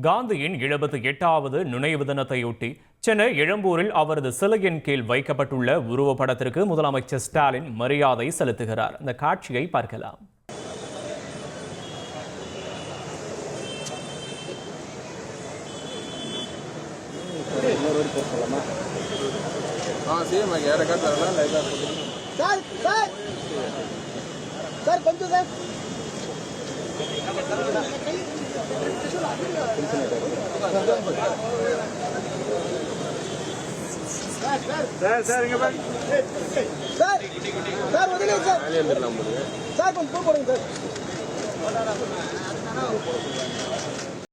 காந்தியின் எழுபத்தி எட்டாவது நினைவு தினத்தையொட்டி சென்னை எழும்பூரில் அவரது சிலையின் கீழ் வைக்கப்பட்டுள்ள உருவப்படத்திற்கு முதலமைச்சர் ஸ்டாலின் மரியாதை செலுத்துகிறார். இந்த காட்சியை பார்க்கலாம். Sir sir! சார் கொஞ்சம் சார்! சார் சார் இங்கே பாருங்க. சார் சார் உதவி சார். சார் கொஞ்சம் போடுங்க சார்.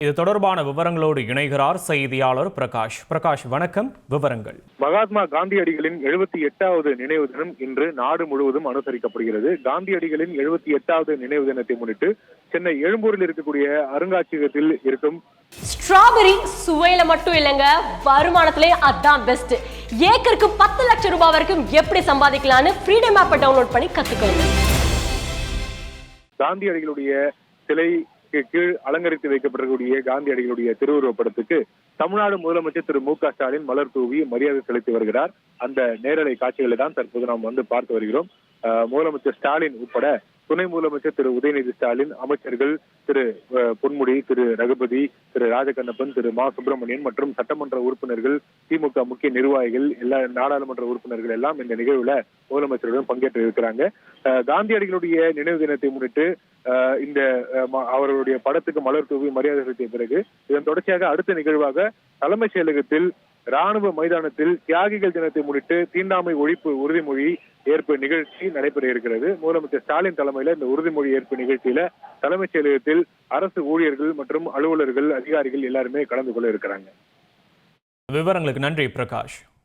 இது தொடர்பான விவரங்களோடு இணைகிறார் செய்தியாளர் பிரகாஷ். பிரகாஷ் வணக்கம். விவரங்கள். மகாத்மா காந்தியடிகளின் எழுபத்தி எட்டாவது நினைவு தினம் இன்று நாடு முழுவதும் அனுசரிக்கப்படுகிறது. காந்தியடிகளின் எழுபத்தி எட்டாவது நினைவு தினத்தை முன்னிட்டு சென்னை எழும்பூரில் இருக்கக்கூடிய அருங்காட்சியகத்தில் இருக்கும் ஸ்ட்ராபெரி சுவையில மட்டும் இல்லைங்க வருமானத்திலே அதான் பெஸ்ட் ஏக்கருக்கு பத்து லட்சம் ரூபாய் வரைக்கும் எப்படி சம்பாதிக்கலாம்னு ஃப்ரீடம் ஆப்பை டவுன்லோட் பண்ணி கத்துக்கோங்க. காந்தியடிகளுடைய சிலைக்கு கீழ் அலங்கரித்து வைக்கப்படக்கூடிய காந்தியடிகளுடைய திருவுருவப் படத்துக்கு தமிழ்நாடு முதலமைச்சர் திரு மு க ஸ்டாலின் மலர் தூவி மரியாதை செலுத்தி வருகிறார். அந்த நேரலை காட்சிகளை தான் தற்போது நாம் வந்து பார்த்து வருகிறோம். அஹ், முதலமைச்சர் ஸ்டாலின் உட்பட துணை முதலமைச்சர் திரு உதயநிதி ஸ்டாலின் அமைச்சர்கள் திரு பொன்முடி திரு ரகுபதி திரு ராஜகண்ணப்பன் திரு மா. சுப்பிரமணியன் மற்றும் சட்டமன்ற உறுப்பினர்கள் திமுக முக்கிய நிர்வாகிகள் எல்லா நாடாளுமன்ற உறுப்பினர்கள் எல்லாம் இந்த நிகழ்வுல முதலமைச்சருடன் பங்கேற்று இருக்கிறாங்க. அஹ், காந்தியடிகளுடைய நினைவு தினத்தை முன்னிட்டு அஹ், இந்த அவர்களுடைய படத்துக்கு மலர் தூவி மரியாதை செலுத்திய பிறகு இதன் தொடர்ச்சியாக அடுத்த நிகழ்வாக தலைமைச் செயலகத்தில் ராணுவ மைதானத்தில் தியாகிகள் தினத்தை முன்னிட்டு தீண்டாமை ஒழிப்பு உறுதிமொழி ஏற்பு நிகழ்ச்சி நடைபெற இருக்கிறது. முதலமைச்சர் ஸ்டாலின் தலைமையில இந்த உறுதிமொழி ஏற்பு நிகழ்ச்சியில தலைமைச் செயலகத்தில் அரசு ஊழியர்கள் மற்றும் அலுவலர்கள் அதிகாரிகள் எல்லாருமே கலந்து கொள்ள இருக்கிறாங்க. விவரங்களுக்கு நன்றி பிரகாஷ்.